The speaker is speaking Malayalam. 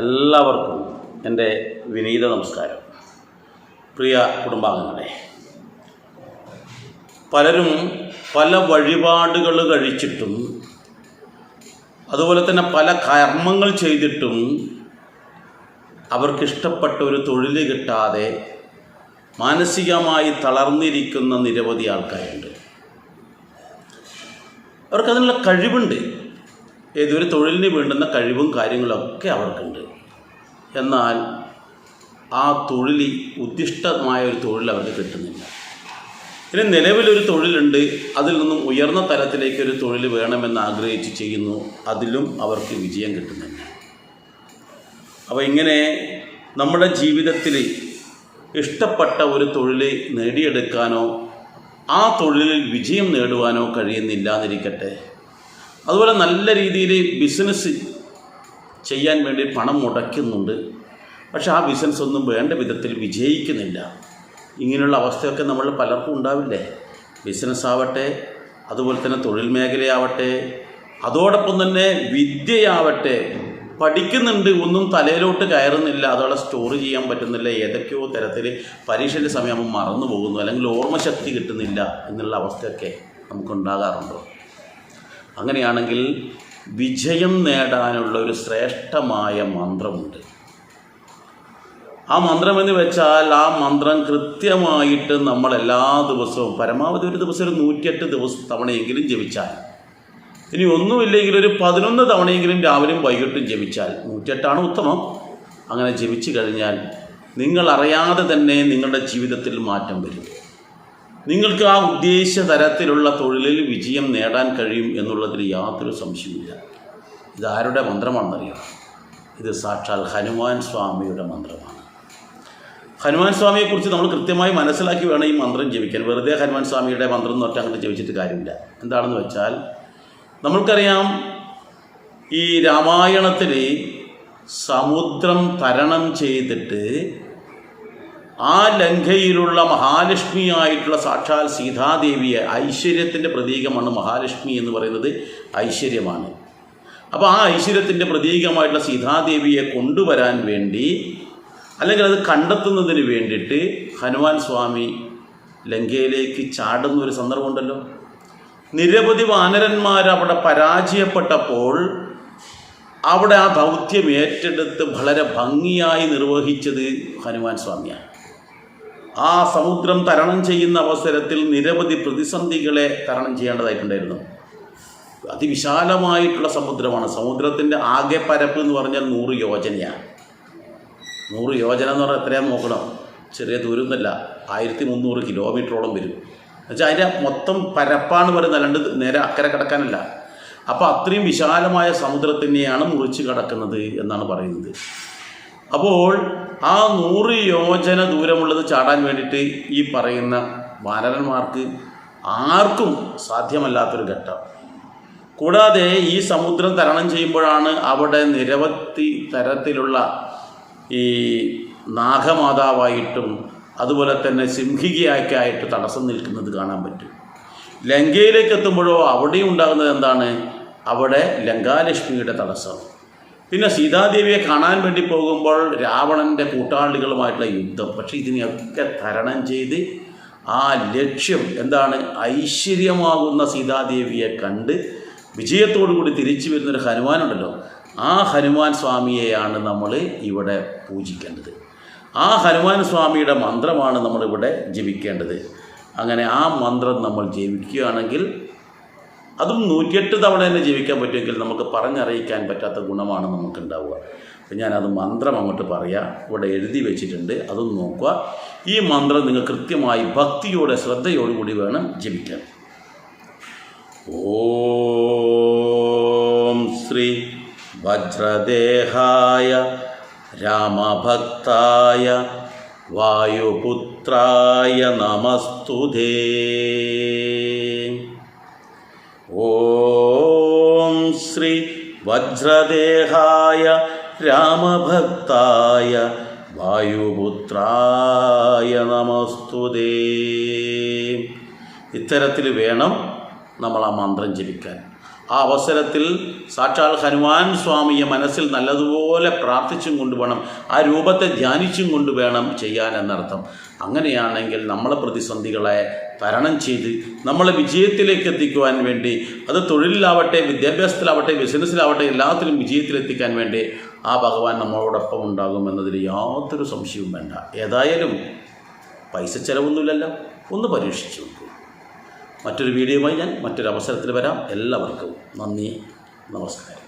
എല്ലാവർക്കും എന്റെ വിനീത നമസ്കാരം. പ്രിയ കുടുംബാംഗങ്ങളെ പലരും പല വഴിപാടുകൾ കഴിച്ചിട്ടും അതുപോലെ തന്നെ പല കർമ്മങ്ങൾ ചെയ്തിട്ടും അവർക്കിഷ്ടപ്പെട്ട ഒരു തൊഴിൽ കിട്ടാതെ മാനസികമായി തളർന്നിരിക്കുന്ന നിരവധി ആൾക്കാരുണ്ട്. അവർക്കതിനുള്ള കഴിവുണ്ട്. ഏതൊരു തൊഴിലിന് വേണ്ടുന്ന കഴിവും കാര്യങ്ങളൊക്കെ അവർക്കുണ്ട്. എന്നാൽ ആ തൊഴിൽ ഉദ്ദിഷ്ടമായ ഒരു തൊഴിൽ അവർക്ക് കിട്ടുന്നില്ല. ഇനി നിലവിലൊരു തൊഴിലുണ്ട് അതിൽ നിന്നും ഉയർന്ന തലത്തിലേക്ക് ഒരു തൊഴിൽ വേണമെന്ന് ആഗ്രഹിച്ച് ചെയ്യുന്നു അതിലും അവർക്ക് വിജയം കിട്ടുന്നില്ല. അപ്പോൾ ഇങ്ങനെ നമ്മുടെ ജീവിതത്തിൽ ഇഷ്ടപ്പെട്ട ഒരു തൊഴിൽ നേടിയെടുക്കാനോ ആ തൊഴിലിൽ വിജയം നേടുവാനോ കഴിയുന്നില്ല എന്നിരിക്കട്ടെ അതുപോലെ നല്ല രീതിയിൽ ബിസിനസ് ചെയ്യാൻ വേണ്ടി പണം മുടക്കുന്നുണ്ട്. പക്ഷേ ആ ബിസിനസ് ഒന്നും വേണ്ട വിധത്തിൽ വിജയിക്കുന്നില്ല. ഇങ്ങനെയുള്ള അവസ്ഥയൊക്കെ നമ്മൾ പലർക്കും ഉണ്ടാവില്ലേ? ബിസിനസ് ആവട്ടെ അതുപോലെ തന്നെ തൊഴിൽ മേഖലയാവട്ടെ അതോടൊപ്പം തന്നെ വിദ്യയാവട്ടെ പഠിക്കുന്നുണ്ട് ഒന്നും തലയിലോട്ട് കയറുന്നില്ല അതോടെ സ്റ്റോർ ചെയ്യാൻ പറ്റുന്നില്ല ഏതൊക്കെയോ തരത്തിൽ പരീക്ഷയുടെ സമയമാകുമ്പോൾ മറന്നു പോകുന്നു അല്ലെങ്കിൽ ഓർമ്മശക്തി കിട്ടുന്നില്ല എന്നുള്ള അവസ്ഥയൊക്കെ നമുക്കുണ്ടാകാറുണ്ടോ. അങ്ങനെയാണെങ്കിൽ വിജയം നേടാനുള്ള ഒരു ശ്രേഷ്ഠമായ മന്ത്രമുണ്ട്. ആ മന്ത്രം എന്ന് വെച്ചാൽ ആ മന്ത്രം കൃത്യമായിട്ട് നമ്മൾ എല്ലാ ദിവസവും പരമാവധി ഒരു ദിവസം ഒരു നൂറ്റിയെട്ട് ദിവസം തവണയെങ്കിലും ജപിച്ചാൽ ഇനി ഒന്നുമില്ലെങ്കിൽ ഒരു പതിനൊന്ന് തവണയെങ്കിലും രാവിലെയും വൈകിട്ടും ജപിച്ചാൽ നൂറ്റിയെട്ടാണ് ഉത്തമം. അങ്ങനെ ജപിച്ചു കഴിഞ്ഞാൽ നിങ്ങൾ അറിയാതെ തന്നെ നിങ്ങളുടെ ജീവിതത്തിൽ മാറ്റം വരും. നിങ്ങൾക്ക് ആ ഉദ്ദേശ തരത്തിലുള്ള തൊഴിലിൽ വിജയം നേടാൻ കഴിയും എന്നുള്ളതിൽ യാതൊരു സംശയമില്ല ഇതാരുടെ മന്ത്രമാണെന്നറിയാം. ഇത് സാക്ഷാൽ ഹനുമാൻ സ്വാമിയുടെ മന്ത്രമാണ്. ഹനുമാൻ സ്വാമിയെക്കുറിച്ച് നമ്മൾ കൃത്യമായി മനസ്സിലാക്കി വേണം ഈ മന്ത്രം ജപിക്കാൻ. വെറുതെ ഹനുമാൻ സ്വാമിയുടെ മന്ത്രം എന്ന് അങ്ങോട്ട് ജപിച്ചിട്ട് കാര്യമില്ല. എന്താണെന്ന് വെച്ചാൽ നമ്മൾക്കറിയാം ഈ രാമായണത്തിൽ സമുദ്രം തരണം ചെയ്തിട്ട് ആ ലങ്കയിലുള്ള മഹാലക്ഷ്മിയായിട്ടുള്ള സാക്ഷാൽ സീതാദേവിയെ ഐശ്വര്യത്തിന്റെ പ്രതീകമാണ് മഹാലക്ഷ്മി എന്ന് പറയുന്നത് ഐശ്വര്യമാണ്. അപ്പോൾ ആ ഐശ്വര്യത്തിന്റെ പ്രതീകമായിട്ടുള്ള സീതാദേവിയെ കൊണ്ടുവരാൻ വേണ്ടി അല്ലെങ്കിൽ അത് കണ്ടെത്തുന്നതിന് വേണ്ടിയിട്ട് ഹനുമാൻ സ്വാമി ലങ്കയിലേക്ക് ചാടുന്ന ഒരു സന്ദർഭമുണ്ടല്ലോ. നിരവധി വാനരന്മാർ അവിടെ പരാജയപ്പെട്ടപ്പോൾ അവിടെ ആ ദൗത്യം ഏറ്റെടുത്ത് വളരെ ഭംഗിയായി നിർവഹിച്ചത് ഹനുമാൻ സ്വാമിയാണ്. ആ സമുദ്രം തരണം ചെയ്യുന്ന അവസരത്തിൽ നിരവധി പ്രതിസന്ധികളെ തരണം ചെയ്യേണ്ടതായിട്ടുണ്ടായിരുന്നു. അതിവിശാലമായിട്ടുള്ള സമുദ്രമാണ്. സമുദ്രത്തിന്റെ ആകെ പരപ്പ് എന്ന് പറഞ്ഞാൽ നൂറ് യോജനയാണ് നൂറ് യോജന എന്ന് പറഞ്ഞാൽ എത്രയാണ് നോക്കണം ചെറിയ ദൂരം ഒന്നുമല്ല ആയിരത്തി മുന്നൂറ് കിലോമീറ്ററോളം വരും. എന്നുവെച്ചാൽ അതിന്റെ മൊത്തം പരപ്പാണ് പറയുന്നത്. അല്ലാണ്ട് നേരെ അക്കരെ കിടക്കാനല്ല. അപ്പോൾ അത്രയും വിശാലമായ സമുദ്രത്തിനെയാണ് മുറിച്ച് കടക്കുന്നത് എന്നാണ് പറയുന്നത്. അപ്പോൾ ആ നൂറ് യോജന ദൂരമുള്ളത് ചാടാൻ വേണ്ടിയിട്ട് ഈ പറയുന്ന വാനരന്മാർക്ക് ആർക്കും സാധ്യമല്ലാത്തൊരു ഘട്ടം. കൂടാതെ ഈ സമുദ്രം തരണം ചെയ്യുമ്പോഴാണ് അവിടെ നിരവധി തരത്തിലുള്ള ഈ നാഗമാതാവായിട്ടും അതുപോലെ തന്നെ സിംഹികയൊക്കെ തടസ്സം നിൽക്കുന്നത് കാണാൻ പറ്റും. ലങ്കയിലേക്ക് എത്തുമ്പോഴോ അവിടെയും ഉണ്ടാകുന്നത് എന്താണ്? അവിടെ ലങ്കാലക്ഷ്മിയുടെ തടസ്സം. പിന്നെ സീതാദേവിയെ കാണാൻ വേണ്ടി പോകുമ്പോൾ രാവണന്റെ കൂട്ടാളികളുമായിട്ടുള്ള യുദ്ധം. പക്ഷേ ഇതിനെയൊക്കെ തരണം ചെയ്ത് ആ ലക്ഷ്യം എന്താണ്? ഐശ്വര്യമാകുന്ന സീതാദേവിയെ കണ്ട് വിജയത്തോടു കൂടി തിരിച്ചു വരുന്നൊരു ഹനുമാനുണ്ടല്ലോ. ആ ഹനുമാൻ സ്വാമിയെയാണ് നമ്മൾ ഇവിടെ പൂജിക്കേണ്ടത്. ആ ഹനുമാൻ സ്വാമിയുടെ മന്ത്രമാണ് നമ്മളിവിടെ ജപിക്കേണ്ടത്. അങ്ങനെ ആ മന്ത്രം നമ്മൾ ജപിക്കുകയാണെങ്കിൽ അതും നൂറ്റിയെട്ട് തവണ തന്നെ ജീവിക്കാൻ പറ്റുമെങ്കിൽ നമുക്ക് പറഞ്ഞറിയിക്കാൻ പറ്റാത്ത ഗുണമാണ് നമുക്കുണ്ടാവുക. അപ്പം ഞാനത് മന്ത്രം അങ്ങോട്ട് പറയാം. ഇവിടെ എഴുതി വെച്ചിട്ടുണ്ട്. അതും നോക്കുക. ഈ മന്ത്രം നിങ്ങൾ കൃത്യമായി ഭക്തിയോടെ ശ്രദ്ധയോടുകൂടി വേണം ജപിക്കാൻ. ഓം ശ്രീ വജ്രദേഹായ രാമഭക്തായ വായുപുത്രായ നമസ്തുതേ. ഓം ശ്രീ വജ്രദേഹായ രാമഭക്തായ വായുപുത്രായ നമസ്തുതേ. ഇത്തരത്തിൽ വേണം നമ്മൾ ആ മന്ത്രം ജപിക്കാൻ. ആ അവസരത്തിൽ സാക്ഷാൽ ഹനുമാൻ സ്വാമിയെ മനസ്സിൽ നല്ലതുപോലെ പ്രാർത്ഥിച്ചും കൊണ്ട് ആ രൂപത്തെ ധ്യാനിച്ചും കൊണ്ട് വേണം ചെയ്യാൻ എന്നർത്ഥം. അങ്ങനെയാണെങ്കിൽ നമ്മളെ പ്രതിസന്ധികളെ തരണം ചെയ്ത് നമ്മളെ വിജയത്തിലേക്ക് എത്തിക്കുവാൻ വേണ്ടി അത് തൊഴിലിലാവട്ടെ വിദ്യാഭ്യാസത്തിലാവട്ടെ ബിസിനസ്സിലാവട്ടെ എല്ലാത്തിലും വിജയത്തിലെത്തിക്കാൻ വേണ്ടി ആ ഭഗവാൻ നമ്മളോടൊപ്പം ഉണ്ടാകും എന്നതിൽ യാതൊരു സംശയവും വേണ്ട. ഏതായാലും പൈസ ചിലവൊന്നുമില്ലല്ലോ. ഒന്ന് പരീക്ഷിച്ചു മറ്റൊരു വീഡിയോയുമായി ഞാൻ മറ്റൊരു അവസരത്തിൽ വരാം. എല്ലാവർക്കും നന്ദി നമസ്കാരം.